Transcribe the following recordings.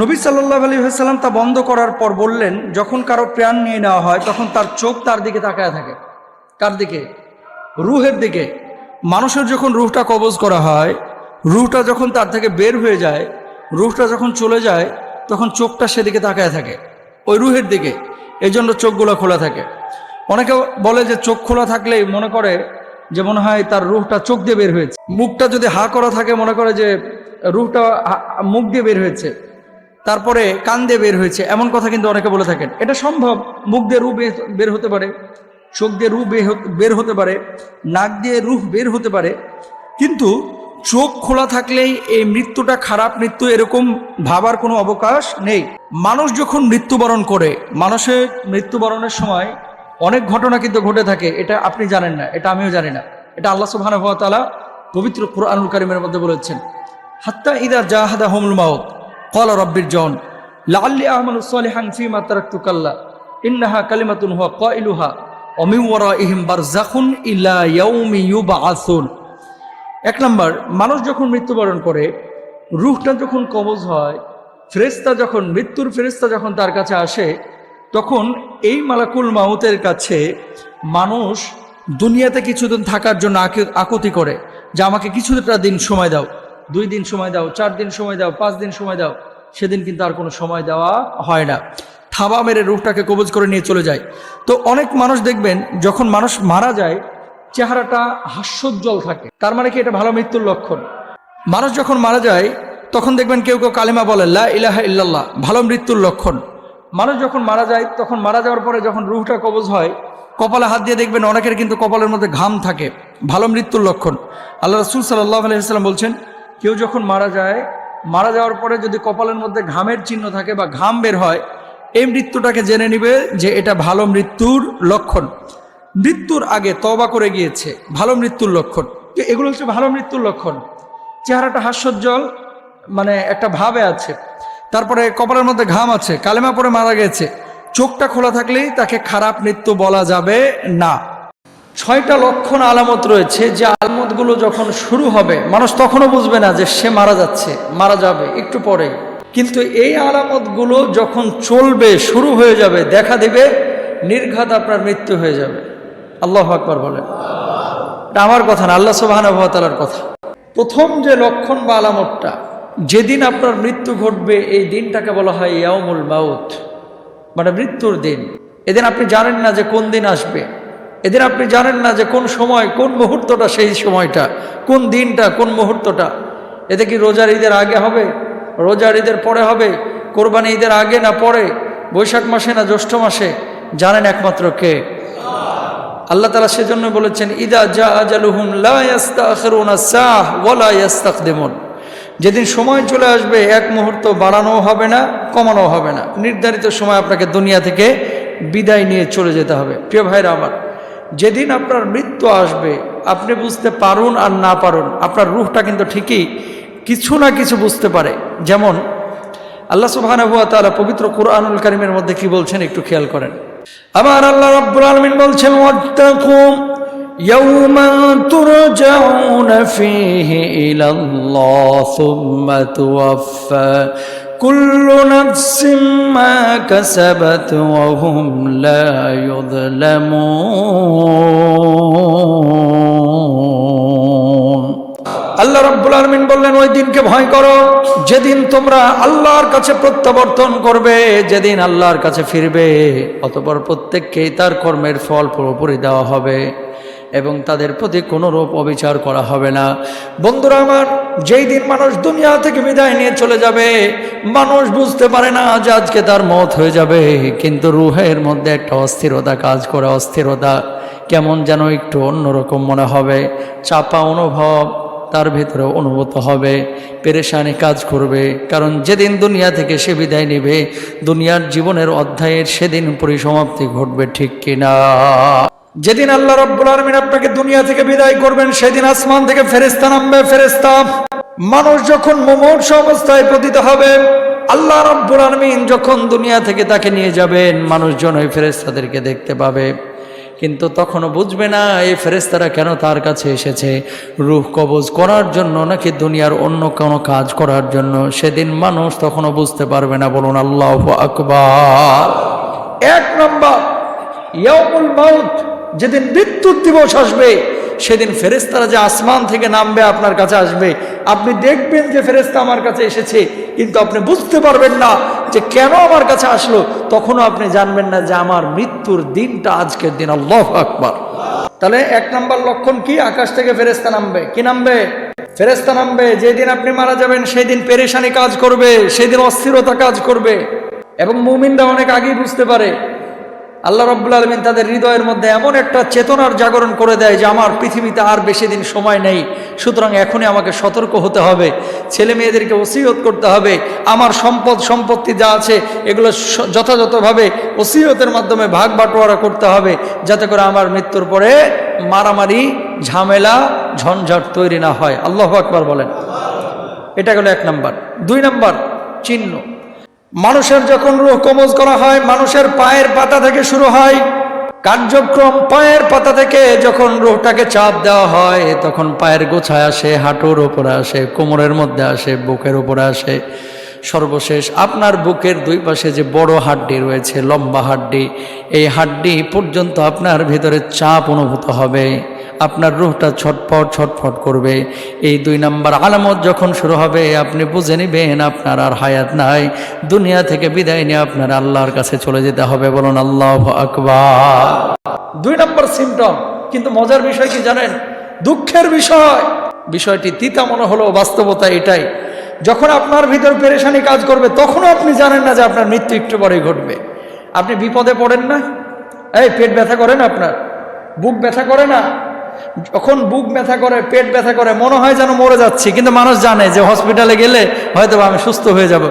নবী সাল্লাহ আলী সাল্লাম তা বন্ধ করার পর বললেন, যখন কারও প্রাণ নিয়ে নেওয়া হয়, তখন তার চোখ তার দিকে তাকায় থাকে। কার দিকে? রুহের দিকে। মানুষের যখন রুহটা কবজ করা হয়, রুহটা যখন তার থেকে বের হয়ে যায়, রুহটা যখন চলে যায়, তখন চোখটা সেদিকে তাকায় থাকে, ওই রুহের দিকে। এই জন্য চোখগুলো খোলা থাকে। অনেকে বলে যে চোখ খোলা থাকলেই মনে করে যে মনে হয় তার রুহটা চোখ দিয়ে বের হয়েছে। মুখটা যদি হা করা থাকে, মনে করে যে রুহটা মুখ দিয়ে বের হয়েছে। তারপরে কান দিয়ে বের হয়েছে। এমন কথা কিন্তু অনেকে বলে থাকেন। এটা সম্ভব? মুখ দিয়ে রু বের হতে পারে। চোখ দিয়ে রু বের হতে পারে। নাক দিয়ে রুহ বের হতে পারে। কিন্তু চোখ খোলা থাকলেই এই মৃত্যুটা খারাপ মৃত্যু এরকম ভাবার কোনো অবকাশ নেই। মানুষ যখন মৃত্যুবরণ করে মানুষের মৃত্যুবরণের সময় অনেক ঘটনা কিন্তু ঘটে থাকে। এটা আপনি জানেন না, এটা আমিও জানি না। এটা আল্লাহ তাআলা পবিত্র কোরআনুল কারিমের মধ্যে বলেছেন। হাত্তা ইদা জাহাদা হোমুল কল রব্বির জন লাল্লি আহমদ সালেহান ফিমা তারাক্তুকাল্লা ইন্নাহা কালিমাতুন হুয়া ক ইলুহা অমিউরা ইহিম বারজাখুন ইলা ইয়াউমি ইউবা আসুন এক নম্বর, মানুষ যখন মৃত্যুবরণ করে, রুহটা যখন কবজ হয় ফেরেস্তা যখন, মৃত্যুর ফেরেস্তা যখন তার কাছে আসে, তখন এই মালাকুল মাউতের কাছে মানুষ দুনিয়াতে কিছুদিন থাকার জন্য আকুতি করে, যে আমাকে কিছুটা দিন সময় দাও। দুই দিন সময় দাও, চার দিন সময় দাও, পাঁচ দিন সময় দাও, সেদিন কিন্তু আর কোনো সময় দেওয়া হয় না। থাবা মেরে রুহটাকে কবজ করে নিয়ে চলে যায়। তো অনেক মানুষ দেখবেন, যখন মানুষ মারা যায়, চেহারাটা হাস্যোজ্জ্বল থাকে। তার মানে কি এটা ভালো মৃত্যুর লক্ষণ? মানুষ যখন মারা যায়, তখন দেখবেন কেউ কেউ কালিমা বলে, লা ইলাহা ইল্লাল্লাহ ভালো মৃত্যুর লক্ষণ। মানুষ যখন মারা যায়, তখন মারা যাওয়ার পরে যখন রুহটা কবজ হয়, কপালে হাত দিয়ে দেখবেন অনেকের কিন্তু কপালের মধ্যে ঘাম থাকে। ভালো মৃত্যুর লক্ষণ। আল্লাহ রসুল সাল্লাহ আলহিহাল্লাম বলছেন কেউ যখন মারা যায়, মারা যাওয়ার পরে যদি কপালের মধ্যে ঘামের চিহ্ন থাকে বা ঘাম বের হয়, এই মৃত্যুটাকে জেনে নিবে যে এটা ভালো মৃত্যুর লক্ষণ। মৃত্যুর আগে তবা করে গিয়েছে, ভালো মৃত্যুর লক্ষণ। এগুলো হচ্ছে ভালো মৃত্যুর লক্ষণ। চেহারাটা হাস্যোজ্জ্বল মানে একটা ভাবে আছে। তারপরে কপালের মধ্যে ঘাম আছে, কালেমা পরে মারা গেছে। চোখটা খোলা থাকলেই তাকে খারাপ মৃত্যু বলা যাবে না। ছয়টা লক্ষণ আলামত রয়েছে যে আলামতগুলো যখন শুরু হবে, মানুষ তখনও বুঝবে না যে সে মারা যাচ্ছে, মারা যাবে একটু পরে। কিন্তু এই আলামতগুলো যখন চলবে, শুরু হয়ে যাবে, দেখা দিবে, নির্ঘাত আপনার মৃত্যু হয়ে যাবে। আল্লাহ আকবর বলে এটা আমার কথা না, আল্লাহ সুবাহানুভাতালার কথা। প্রথম যে লক্ষণ বা আলামতটা, যেদিন আপনার মৃত্যু ঘটবে, এই দিনটাকে বলা হয় ইয়ামুল মাউত মানে মৃত্যুর দিন। এদিন আপনি জানেন না যে কোন দিন আসবে। এদিন আপনি জানেন না যে কোন সময়, কোন মুহূর্তটা সেই সময়টা, কোন দিনটা, কোন মুহূর্তটা। এতে কি রোজার ঈদের আগে হবে? রোজার ঈদের পরে হবে? কোরবানি ঈদের আগে না পরে? বৈশাখ মাসে না জ্যৈষ্ঠ মাসে? জানেন একমাত্র কে? আল্লাহ তালা সেজন্য বলেছেন, ইদা জা আজালুহুম লা ইয়াস্তাখিরুনা সাহ ওয়ালা ইয়াস্তাকদিমুন যেদিন সময় চলে আসবে, এক মুহূর্ত বাড়ানো হবে না কমানো হবে না। নির্ধারিত সময় আপনাকে দুনিয়া থেকে বিদায় নিয়ে চলে যেতে হবে। প্রিয় ভাইরা আমার যেদিন আপনার মৃত্যু আসবে, আপনি বুঝতে পারুন আর না পারুন, আপনার রুহটা কিন্তু ঠিকই কিছু না কিছু বুঝতে পারে। যেমন, আল্লাহ সুবহানাহু ওয়া তাআলা পবিত্র কোরআনুল কারীমের মধ্যে কি বলছেন একটু খেয়াল করেন। আবার আল্লাহ রাব্বুল আলমিন বলছেন তুরজাউনা ফীহি ইলাল্লাহ সুম্মা তুওয়াফা কুল্লু নাফসিম মা কাসাবাত লা ইউযলামুন। আল্লাহ রাব্বুল আলামিন বললেন, ওই দিনকে ভয় করো। যেদিন তোমরা আল্লাহর কাছে প্রত্যাবর্তন করবে, যেদিন আল্লাহর কাছে ফিরবে, অতপর প্রত্যেককেই তার কর্মের ফল পুরোপুরি দেওয়া হবে। এবং তাদের প্রতি কোনো রূপ অবিচার করা হবে না। বন্ধুরা আমার, যেই দিন মানুষ দুনিয়া থেকে বিদায় নিয়ে চলে যাবে, মানুষ বুঝতে পারে না যে আজকে তার মত হয়ে যাবে। কিন্তু রুহের মধ্যে একটা অস্থিরতা কাজ করে, অস্থিরতা কেমন যেন একটু অন্যরকম মনে হবে। চাপা অনুভব তার ভেতরে অনুভূত হবে, পেরেশানি কাজ করবে। কারণ যেদিন দুনিয়া থেকে সে বিদায় নেবে, দুনিয়ার জীবনের অধ্যায়ের সেদিন পরিসমাপ্তি ঘটবে ঠিক কিনা। যেদিন আল্লাহ রব্বুল আলমিন আপনাকে দুনিয়া থেকে বিদায় করবেন, সেদিন আসমান থেকে ফেরেস্তা নামবে ফেরেস্তা মানুষ যখন মুমূর্ষ অবস্থায় পতিত হবে, আল্লাহ রব্বুল আলমিন যখন দুনিয়া থেকে তাকে নিয়ে যাবেন, মানুষজন ওই ফেরেস্তাদেরকে দেখতে পাবে। কিন্তু তখনও বুঝবে না, এই ফেরেস্তারা কেন তার কাছে এসেছে? রুহ কবজ করার জন্য নাকি দুনিয়ার অন্য কোনো কাজ করার জন্য? সেদিন মানুষ তখনও বুঝতে পারবে না, বলুন আল্লাহ আকবার। এক নম্বর ইয়ামুল মাউত। যেদিন মৃত্যুর দিবস আসবে, সেদিন ফেরেস্তারা যে আসমান থেকে নামবে আপনার কাছে আসবে। আপনি দেখবেন যে ফেরেস্তা আমার কাছে এসেছে, কিন্তু আপনি বুঝতে পারবেন না যে কেন আমার কাছে আসলো। তখনও আপনি জানবেন না যে আমার মৃত্যুর দিনটা আজকের দিন। আল্লাহ আকবার। তাহলে এক নম্বর লক্ষণ কি? আকাশ থেকে ফেরেস্তা নামবে। কি নামবে? ফেরেস্তা নামবে। যেদিন আপনি মারা যাবেন সেই দিন পেরেশানি কাজ করবে, সেদিন অস্থিরতা কাজ করবে। এবং মুমিনরা অনেক আগেই বুঝতে পারে আল্লাহ রব্বুল আলমিন তাদের হৃদয়ের মধ্যে এমন একটা চেতনার জাগরণ করে দেয় যে আমার পৃথিবীতে আর বেশি দিন সময় নেই, সুতরাং এখনই আমাকে সতর্ক হতে হবে, ছেলে মেয়েদেরকে ওসিয়ত করতে হবে, আমার সম্পদ, সম্পত্তি যা আছে এগুলো যথাযথভাবে ওসিয়তের মাধ্যমে ভাগ বাটোয়ারা করতে হবে, যাতে করে আমার মৃত্যুর পরে মারামারি, ঝামেলা, ঝঞ্ঝাট তৈরি না হয়। আল্লাহ আকবার বলেন। এটা গেল এক নাম্বার। দুই নাম্বার, চিহ্ন। মানুষের যখন রুহ কবজ করা হয়, মানুষের পায়ের পাতা থেকে শুরু হয়। কার্যক্রম পায়ের পাতা থেকে যখন রুহটাকে চাপ দেওয়া হয়, তখন পায়ের গোছায় আসে, হাঁটুর ওপরে আসে, কোমরের মধ্যে আসে, বুকের ওপরে আসে। সর্বশেষ আপনার বুকের দুই পাশে যে বড় হাড্ডি রয়েছে, লম্বা হাড্ডি, এই হাড্ডি পর্যন্ত আপনার ভিতরে চাপ অনুভূত হবে। আপনার রুহটা ছটফট ছটফট করবে। এই দুই নাম্বার আলামত যখন শুরু হবে, আপনি বুঝে নেবেন আপনার আর হায়াত নাই। দুনিয়া থেকে বিদায় নিয়ে আপনার আল্লাহর কাছে চলে যেতে হবে। বলুন, আল্লাহ আকবার। দুই নম্বর সিমটম কিন্তু মজার বিষয় কি জানেন? দুঃখের বিষয়। বিষয়টি তিতা মনে হলো বাস্তবতা এটাই। যখন আপনার ভিতর পেরেশানি কাজ করবে, তখনও আপনি জানেন না যে আপনার মৃত্যু একটু পরেই ঘটবে। আপনি বিপদে পড়েন না? এই, পেট ব্যথা করেন আপনার? বুক ব্যথা করে না? যখন বুক ব্যথা করে, পেট ব্যথা করে, মনে হয় যেন মরে যাচ্ছি, কিন্তু মানুষ জানে যে হসপিটালে গেলে হয়তো আমি সুস্থ হয়ে যাব।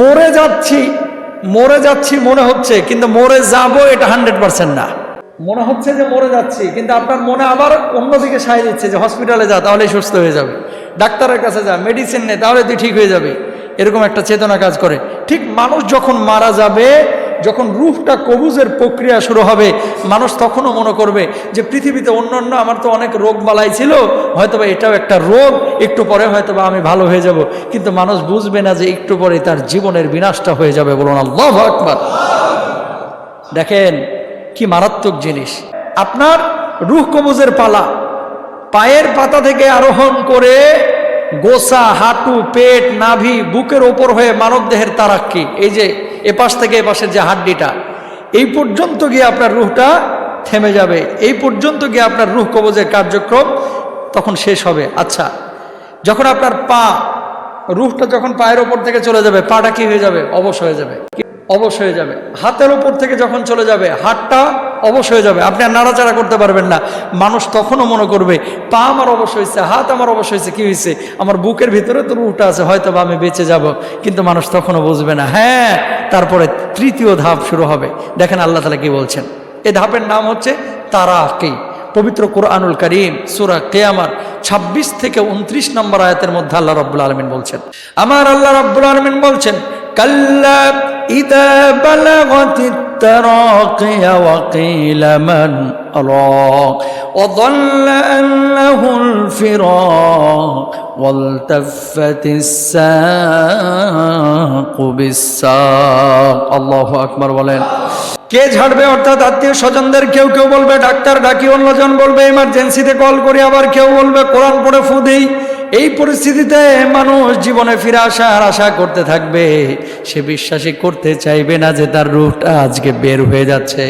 মরে যাচ্ছি মরে যাচ্ছি মনে হচ্ছে, কিন্তু মরে যাব এটা হান্ড্রেড পার্সেন্ট না। মনে হচ্ছে যে মরে যাচ্ছি, কিন্তু আপনার মনে আবার অন্যদিকে সায় দিচ্ছে যে হসপিটালে যা তাহলে সুস্থ হয়ে যাবে। ডাক্তারের কাছে যা মেডিসিন নে, তাহলে তুই ঠিক হয়ে যাবে। এরকম একটা চেতনা কাজ করে। ঠিক মানুষ যখন মারা যাবে যখন রূহটা কবুজের প্রক্রিয়া শুরু হবে, মানুষ তখনও মনে করবে যে পৃথিবীতে অন্য অন্য আমার তো অনেক রোগ বালাই ছিল, হয়তোবা এটাও একটা রোগ, একটু পরে হয়তোবা আমি ভালো হয়ে যাব। কিন্তু মানুষ বুঝবে না যে একটু পরে তার জীবনের বিনাশটা হয়ে যাবে বলুন আল্লাহ আকবার। দেখেন কি মারাত্মক জিনিস। আপনার রুহ কবুজের পালা, পায়ের পাতা থেকে আরোহণ করে গোসা, হাঁটু, পেট, নাভি, বুকের ওপর হয়ে মানবদেহের তারাক্কি। এই যে এপাশ থেকে এপাশের যে হাড্ডিটা, এই পর্যন্ত গিয়ে আপনার রুহটা থেমে যাবে। এই পর্যন্ত গিয়ে আপনার রুহ কবজের কার্যক্রম তখন শেষ হবে। আচ্ছা যখন আপনার পা, রুহটা যখন পায়ের ওপর থেকে চলে যাবে, পাটা কি হয়ে যাবে? অবশ হয়ে যাবে। অবশ হয়ে যাবে। হাতের ওপর থেকে যখন চলে যাবে, হাতটা অবশ হয়ে যাবে। আপনি আর নাড়াচাড়া করতে পারবেন না। মানুষ তখনও মনে করবে, পা আমার অবশ হয়েছে, হাত আমার অবশ হয়েছে, কি হয়েছে? আমার বুকের ভিতরে তো রুহটা আছে হয়তো বা আমি বেঁচে যাব। কিন্তু মানুষ তখনও বুঝবে না। হ্যাঁ তারপরে তৃতীয় ধাপ শুরু হবে। দেখেন আল্লাহ তালা কি বলছেন। এই ধাপের নাম হচ্ছে তারা তারাকি। পবিত্র কোরআনুল করিম, সুরা কেয়ামার ২৬ থেকে উনত্রিশ নম্বর আয়াতের মধ্যে আল্লাহ রব্বুল আলমিন বলছেন। আমার আল্লাহ রব্বুল আলমিন বলছেন কাল্লা ইদা বালাগতি التراقي وقيل من راق وظل أنه الفراق والتفت الساق بالساق الله أكبر বলেন কে ঝাড়বে অর্থাৎ আত্মীয় স্বজনদের কেউ কেউ বলবে ডাক্তার ডাকি অন্যজন বলবে ইমার্জেন্সিতে কল করি আবার কেউ বলবে কোরআন পড়ে ফু দিই এই পরিস্থিতিতে মানুষ জীবনে ফিরে আসার আশা করতে থাকবে। সে বিশ্বাসী করতে চাইবে না যে তার রূপটা আজকে বের হয়ে যাচ্ছে।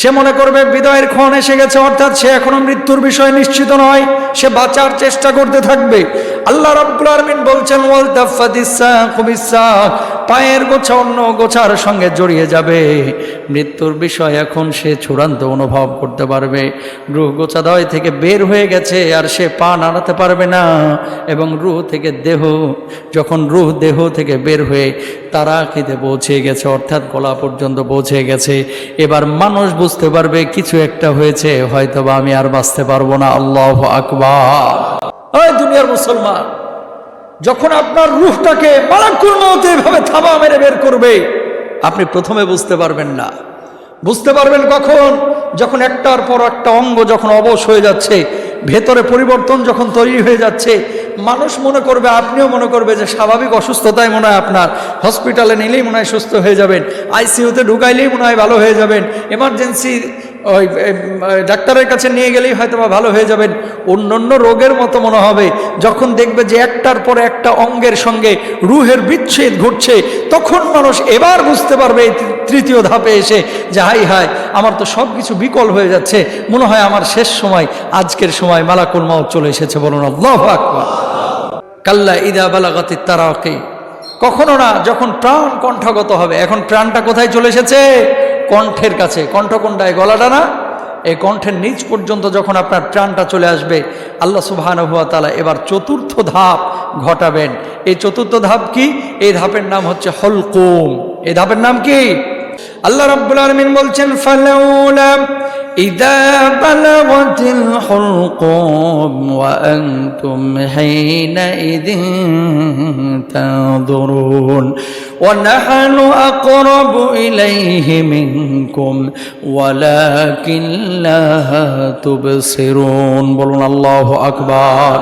সে মনে করবে বিদায়ের ক্ষণ এসে গেছে, অর্থাৎ সে এখনও মৃত্যুর বিষয় নিশ্চিত নয়, সে বাঁচার চেষ্টা করতে থাকবে। আল্লাহ রাব্বুল আলামিন বলছেন পায়ের গোছা অন্য গোছার সঙ্গে জড়িয়ে যাবে। মৃত্যুর বিষয় এখন সে চূড়ান্ত অনুভব করতে পারবে। রুহ গোছাদয় থেকে বের হয়ে গেছে আর সে পা নাড়াতে পারবে না, এবং রুহ থেকে দেহ, যখন রুহ দেহ থেকে বের হয়ে তারা খেতে পৌঁছে গেছে, অর্থাৎ গলা পর্যন্ত পৌঁছে গেছে। এবার মানুষ বুঝতে পারবে কিছু একটা হয়েছে হয়তো বা আমি আর বাঁচতে পারব না। আল্লাহ আকবার। ওই দুনিয়ার মুসলমান, যখন আপনার রুহটাকে এভাবে থাবা মেরে বের করবে, আপনি প্রথমে বুঝতে পারবেন না। বুঝতে পারবেন কখন? যখন একটার পর একটা অঙ্গ যখন অবশ হয়ে যাচ্ছে, ভেতরে পরিবর্তন যখন তৈরি হয়ে যাচ্ছে মানুষ মনে করবে, আপনিও মনে করবে যে স্বাভাবিক অসুস্থতায় মনে হয় আপনার। হসপিটালে নিলেই মনে হয় সুস্থ হয়ে যাবেন, আইসিইউতে ঢুকাইলেই মনে হয় ভালো হয়ে যাবেন এমার্জেন্সি ওই ডাক্তারের কাছে নিয়ে গেলেই হয়তো বা ভালো হয়ে যাবেন। অন্য অন্য রোগের মতো মনে হবে, যখন দেখবে যে একটার পর একটা অঙ্গের সঙ্গে রুহের বিচ্ছেদ ঘটছে, তখন মানুষ এবার বুঝতে পারবে তৃতীয় ধাপে এসে যে হাই হাই, আমার তো সব কিছু বিকল হয়ে যাচ্ছে, মনে হয় আমার শেষ সময়, আজকের সময় মালাকুল মাউত চলে এসেছে, বলুন আল্লাহ আকবার। কাল্লা ইদা বালাগতি তারাকে কখনো না, যখন প্রাণ কণ্ঠগত হবে, এখন প্রাণটা কোথায় চলে এসেছে? কণ্ঠের কাছে। কণ্ঠ কোনটায় গলাটা না, এই কণ্ঠের নিচ পর্যন্ত যখন আপনার প্রাণটা চলে আসবে, আল্লাহ সুবহানাহু তালা এবার চতুর্থ ধাপ ঘটাবেন। এই চতুর্থ ধাপ কি? এই ধাপের নাম হচ্ছে হলকুম এই ধাপের নাম কি? আল্লাহ রাব্বুল আলামিন বলছেন ইদা বলুন, আল্লাহু আকবার।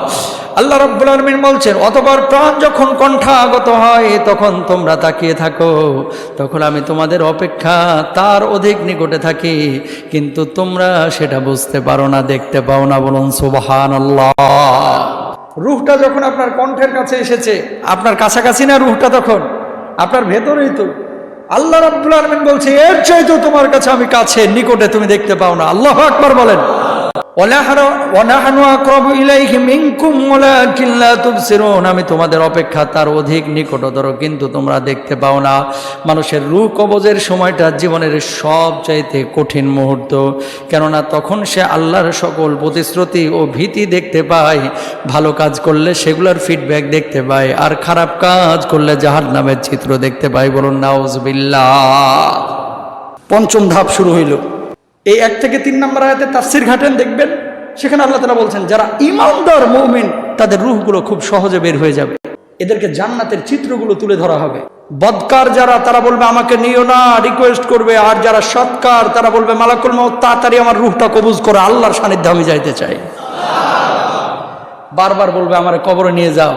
আল্লাহ রাব্বুল আলামিন বলছেন অতবার প্রাণ যখন কণ্ঠাগত হয়, তখন তোমরা তাকিয়ে থাকো। তখন আমি তোমাদের অপেক্ষা তার অধিক নিকটে থাকি, কিন্তু তোমরা সেটা বুঝতে পারো না, দেখতে পাও না, বলুন সুবহানাল্লাহ। রুহটা যখন আপনার কণ্ঠের কাছে এসেছে, আপনার কাছাকাছি না রুহটা তখন? আপনার ভেতরেই তো। আল্লাহ রাব্বুল আলামিন বলছে, এর চাইতেও তোমার কাছে আমি কাছে নিকটে তুমি দেখতে পাও না। আল্লাহ আকবার বলেন। আমি তোমাদের অপেক্ষা তার অধিক নিকটতর, কিন্তু তোমরা দেখতে পাও না। মানুষের রূহ কবজের সময়টা জীবনের সবচাইতে কঠিন মুহূর্ত। কেননা তখন সে আল্লাহর সকল প্রতিশ্রুতি ও ভীতি দেখতে পায়। ভালো কাজ করলে সেগুলোর ফিডব্যাক দেখতে পায়, আর খারাপ কাজ করলে জাহার নামের চিত্র দেখতে পায়। বলুন, নাউজবিল্লাহ। পঞ্চম ধাপ শুরু হইল। এই এক থেকে তিন নম্বর আয়াতে তাফসির ঘাটেন দেখবেন, সেখানে আল্লাহ তালা বলছেন, যারা ইমানদার মৌমিন, তাদের রুহগুলো খুব সহজে বের হয়ে যাবে। এদেরকে জান্নাতের চিত্রগুলো তুলে ধরা হবে। বদকার যারা, তারা বলবে, আমাকে নিও না রিকোয়েস্ট করবে। আর যারা সৎকার, তারা বলবে, মালাকুল মাউত, তাড়াতাড়ি আমার রুহটা কবুজ করে, আল্লাহর সান্নিধ্যে আমি যাইতে চাই। বারবার বলবে, আমার কবরে নিয়ে যাও।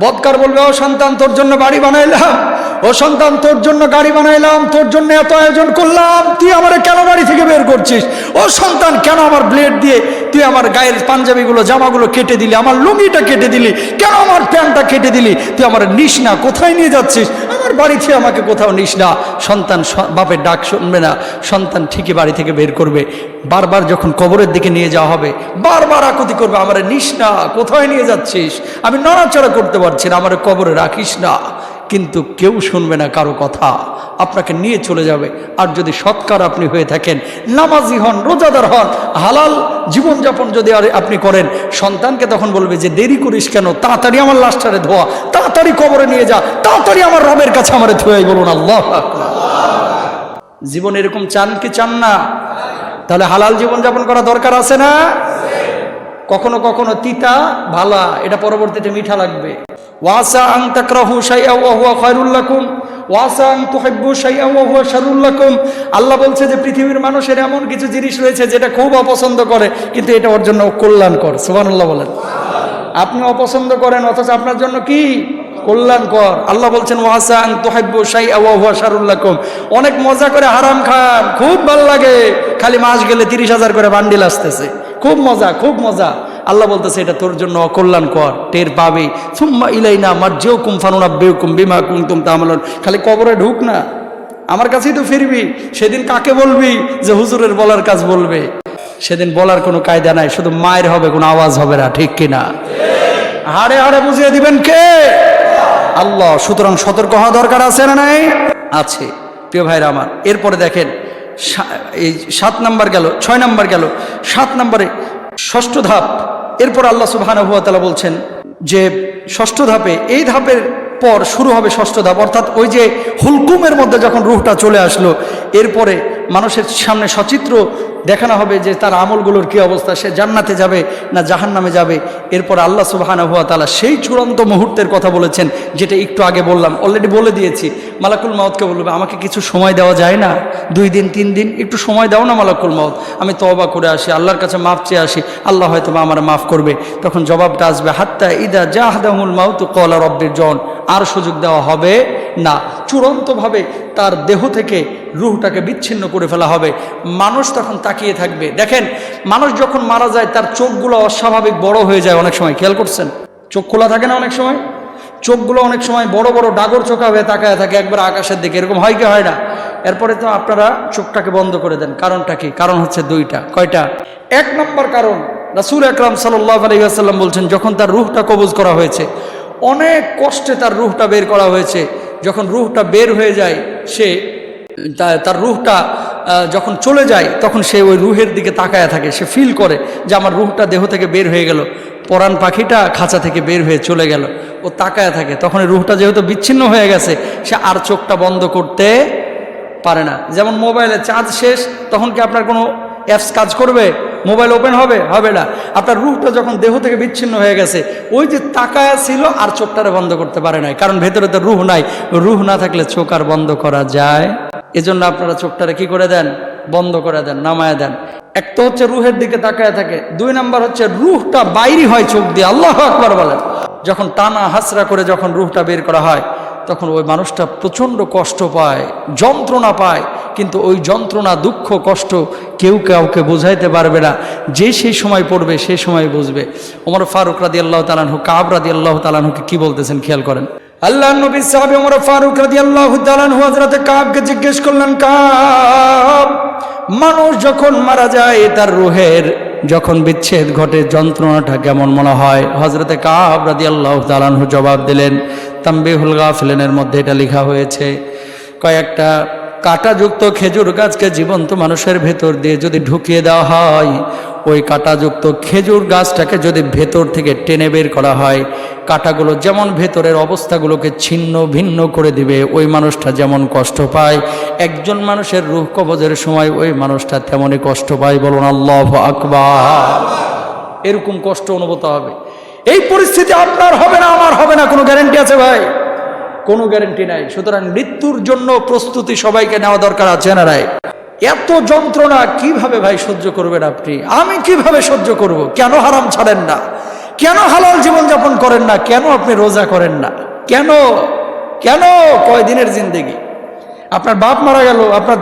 বদকার বলবে, ও সন্তান, তোর জন্য বাড়ি বানাইলাম। ও সন্তান, তোর জন্য গাড়ি বানাইলাম, তোর জন্য এত আয়োজন করলাম, তুই আমার কেন বাড়ি থেকে বের করছিস? ও সন্তান, কেন আমার ব্লেড দিয়ে তুই আমার গায়ের পাঞ্জাবিগুলো, জামাগুলো কেটে দিলি, আমার লুঙ্গিটা কেটে দিলি? কেন আমার প্যান্টটা কেটে দিলি? তুই আমার নিস না, কোথায় নিয়ে যাচ্ছিস? আমার বাড়ি থেকে আমাকে কোথাও নিস না। সন্তান বাপের ডাক শুনবে না। সন্তান ঠিকই বাড়ি থেকে বের করবে। বারবার যখন কবরের দিকে নিয়ে যাওয়া হবে, বারবার আকুতি করবে, আমার নিস না, কোথায় নিয়ে যাচ্ছিস? আমি নড়াচড়া করতে পারছি না, আমার কবরে রাখিস না। কিন্তু কেউ শুনবে না কারও কথা। আপনাকে নিয়ে চলে যাবে। আর যদি সৎকার আপনি হয়ে থাকেন, নামাজি হন, রোজাদার হন, হালাল জীবনযাপন যদি আর আপনি করেন, সন্তানকে তখন বলবে যে, দেরি করিস কেন? তাড়াতাড়ি আমার লাশটারে ধোয়া, তাড়াতাড়ি কবরে নিয়ে যা, তাড়াতাড়ি আমার রবের কাছে আমার ধোয়াই বলুন, আল্লাহ। জীবন এরকম চান কি চান না? তাহলে হালাল জীবনযাপন করা দরকার আছে না? কখনো কখনো তিতা, ভালা, এটা পরবর্তীতে মিঠা লাগবে। ওয়াসা আং আল্লাহ বলছে যে পৃথিবীর মানুষের এমন কিছু জিনিস রয়েছে যেটা খুব অপছন্দ করে, কিন্তু এটা ওর জন্য কল্যাণকর। সুবহানাল্লাহ বলেন। আপনি অপছন্দ করেন, অথচ আপনার জন্য কি? কল্যাণকর। আল্লাহ বলছেন, ওয়াসা আং তুহিব্বু শাইআ ওয়া হুয়া শাররুল লাকুম। অনেক মজা করে হারাম খান। খুব ভালো লাগে। খালি মাস গেলে তিরিশ হাজার করে বান্ডিল আসতেছে। খুব মজা খুব মজা। আল্লাহ বলতেছে, এটা তোর জন্য অকল্যাণ কর টের পাবে। সুম্মা ইলাইনা মার যেও কুম ফানুনা বেউকুম বিমা কুমতুম তামলন খালি কবরে ঢুক না, আমার কাছেই তো ফিরবি। সেদিন কাকে বলবি যে হুজুরের বলার কাজ বলবে? সেদিন বলার কোনো কায়দা নাই, শুধু মায়ের হবে, কোনো আওয়াজ হবে না, ঠিক কিনা? হাড়ে হাড়ে বুঝিয়ে দিবেন কে? আল্লাহ, সুতরাং সতর্ক হওয়া দরকার আছে না নাই? আছে। প্রিয় ভাইরা আমার, এরপরে দেখেন এই সাত নাম্বার গেল, ছয় নাম্বার গেল। সাত নাম্বারে ষষ্ঠ ধাপ। এরপর আল্লাহ সুবাহান হুয়াতালা বলছেন যে ষষ্ঠ ধাপে, এই ধাপের পর শুরু হবে ষষ্ঠ ধাপ। অর্থাৎ ওই যে হুলকুমের মধ্যে যখন রুহটা চলে আসলো, এরপরে মানুষের সামনে সচিত্র দেখানো হবে যে তার আমলগুলোর কি অবস্থা, সে জান্নাতে যাবে না জাহান্নামে যাবে। এরপর আল্লাহ সুবাহানা হুয়া তালা সেই চূড়ান্ত মুহূর্তের কথা বলেছেন, যেটা একটু আগে বললাম অলরেডি বলে দিয়েছি। মালাকুল মাউতকে বলবে, আমাকে কিছু সময় দেওয়া যায় না? দুই দিন, তিন দিন? একটু সময় দাও না মালাকুল মাউত। আমি তবা করে আসি, আল্লাহর কাছে মাফ চেয়ে আসি, আল্লাহ হয়তো বা আমার মাফ করবে। তখন জবাবটা আসবে, হাত্তা ইদা জাহাদাহুল মাউত, কলা রব্বির জন। আর সুযোগ দেওয়া হবে না, চূড়ান্তভাবে তার দেহ থেকে রুহটাকে বিচ্ছিন্ন করে ফেলা হবে। মানুষ তখন তাকিয়ে থাকবে। দেখেন, মানুষ যখন মারা যায়, তার চোখগুলো অস্বাভাবিক বড় হয়ে যায় অনেক সময়। খেয়াল করছেন? চোখ খোলা থাকে না অনেক সময়? চোখগুলো অনেক সময় বড় বড় ডাগর চোখা হয়ে তাকায় থাকে একবার আকাশের দিকে। এরকম হয় কি হয় না? এরপরে তো আপনারা চোখটাকে বন্ধ করে দেন। কারণটা কি? কারণ হচ্ছে দুইটা। কয়টা? এক নম্বর কারণ, রাসুল আকরাম সাল্লাহ আলাইসাল্লাম বলছেন, যখন তার রুহটা কবজ করা হয়েছে, অনেক কষ্টে তার রুহটা বের করা হয়েছে। যখন রুহটা বের হয়ে যায়, সে তার রুহটা যখন চলে যায়, তখন সে ওই রুহের দিকে তাকায় থাকে। সে ফিল করে যে আমার রুহটা দেহ থেকে বের হয়ে গেল। পরাণ পাখিটা খাঁচা থেকে বের হয়ে চলে গেল। ও তাকায় থাকে। তখন রুহটা যেহেতু বিচ্ছিন্ন হয়ে গেছে, সে আর চোখটা বন্ধ করতে পারে না। যেমন মোবাইলে চার্জ শেষ, তখন কি আপনার কোনো অ্যাপস কাজ করবে? মোবাইল ওপেন হবে হবে না। আপনার রুহটা যখন দেহ থেকে বিচ্ছিন্ন হয়ে গেছে, ওই যে তাকায়া ছিল আর চোখটারে বন্ধ করতে পারে নাই। কারণ ভেতরে তো রুহ নাই। রুহ না থাকলে চোখ আর বন্ধ করা যায়। এজন্য আপনারা চোখটারে কি করে দেন? বন্ধ করে দেন, নামায় দেন। এক তো হচ্ছে রুহের দিকে তাকায় থাকে। দুই নাম্বার হচ্ছে রুহটা বাইরি হয় চোখ দিয়ে। আল্লাহ আকবার বলেন। যখন টানা হাসরা করে যখন রুহটা বের করা হয়, তখন ওই মানুষটা প্রচণ্ড কষ্ট পায়, যন্ত্রণা পায়। কিন্তু ওই যন্ত্রণা, দুঃখ, কষ্ট কেউ কাউকে বোঝাইতে পারবে না। যে সেই সময় পড়বে সেই সময় বুঝবে। ওমর ফারুক রাদি আল্লাহ তালানহু কাব রাদি আল্লাহ তালানহুকে কি বলতেছেন খেয়াল করেন। আল্লাহ নবী সাহাবি ওমর ফারুক রাদি আল্লাহ তালানহু হজরতে কাবকে জিজ্ঞেস করলেন, কাব, মানুষ যখন মারা যায়, তার রুহের যখন বিচ্ছেদ ঘটে, যন্ত্রণাটা কেমন মনে হয়? হজরতে কাব রাদি আল্লাহ তালানহু জবাব দিলেন, তাম্বিহুল গাফিলেনের মধ্যে এটা লেখা হয়েছে। কয়েকটা কাঁটাযুক্ত খেজুর গাছকে জীবন্ত মানুষের ভেতর দিয়ে যদি ঢুকিয়ে দেওয়া হয়, ওই কাঁটাযুক্ত খেজুর গাছটাকে যদি ভেতর থেকে টেনে বের করা হয়, কাঁটাগুলো যেমন ভেতরের অবস্থাগুলোকে ছিন্ন ভিন্ন করে দিবে, ওই মানুষটা যেমন কষ্ট পায়। একজন মানুষের রূহ কবজের সময় ওই মানুষটা তেমনই কষ্ট পায় বলুন আল্লাহ আকবার। এরকম কষ্ট অনুভূত হবে। এই পরিস্থিতি আপনার হবে না, আমার হবে না, কোনো গ্যারেন্টি আছে ভাই? কোনো গ্যারেন্টি নাই। সুতরাং মৃত্যুর জন্য প্রস্তুতি সবাইকে নেওয়া দরকার আছে না রায় এত যন্ত্রণা কীভাবে ভাই সহ্য করবেন আপনি? আমি কীভাবে সহ্য করব? কেন হারাম ছাড়েন না? কেন হালাল জীবনযাপন করেন না? কেন আপনি রোজা করেন না? কেন? কেন? কয়দিনের জিন্দেগি? আপনার বাপ মারা গেল, আপনার